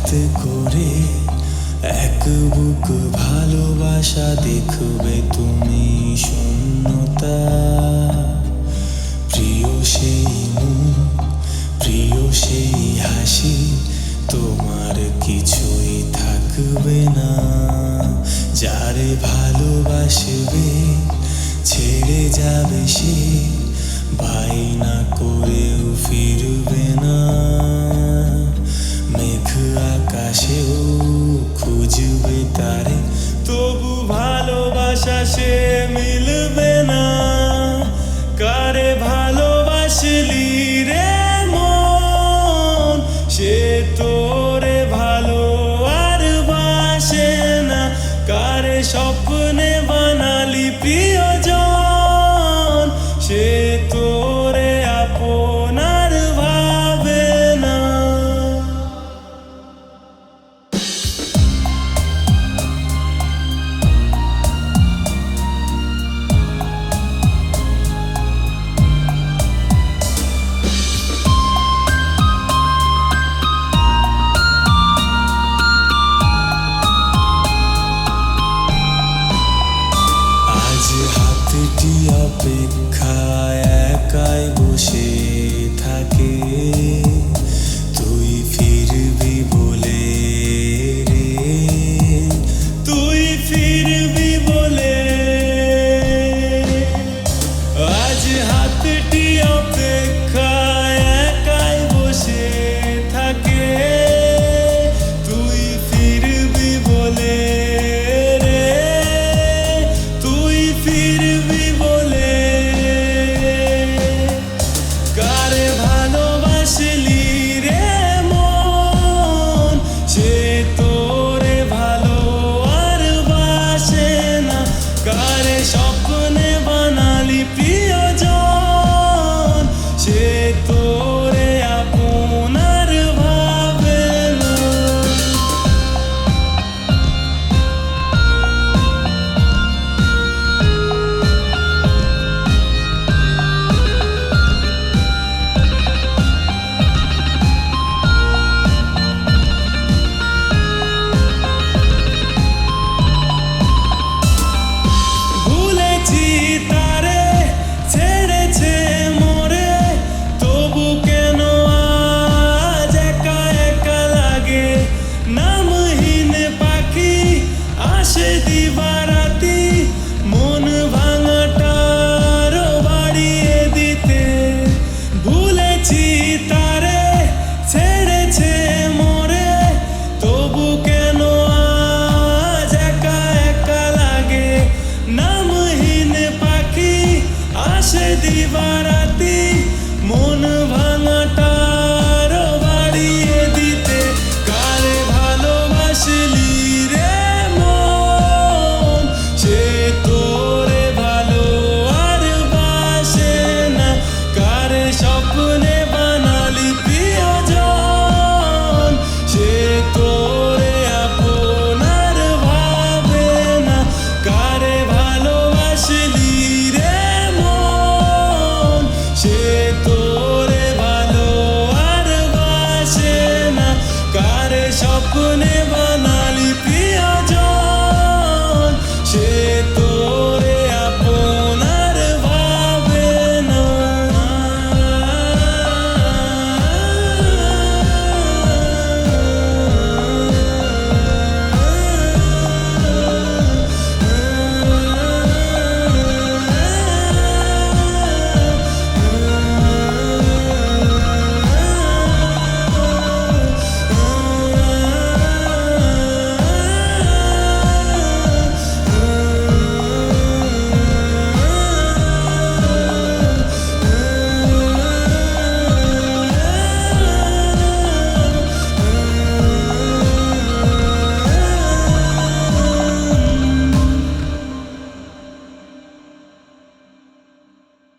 হাতে করে এক বুক ভালোবাসা দেখবে তুমি শূন্যতা। প্রিয় সেই প্রিয় সেই হাসি, তোমার কিছুই থাকবে না। যারে ভালোবাসবে, ছেড়ে যাবে সে, বায়না করেও ভালোবাসা সে মিলবে হাতটি অপেক্ষা একাই বসে থাকে। আসলি রে মন সে তোরে ভালো আর বাসে না। কারে সব vivará স্বপ্নে বা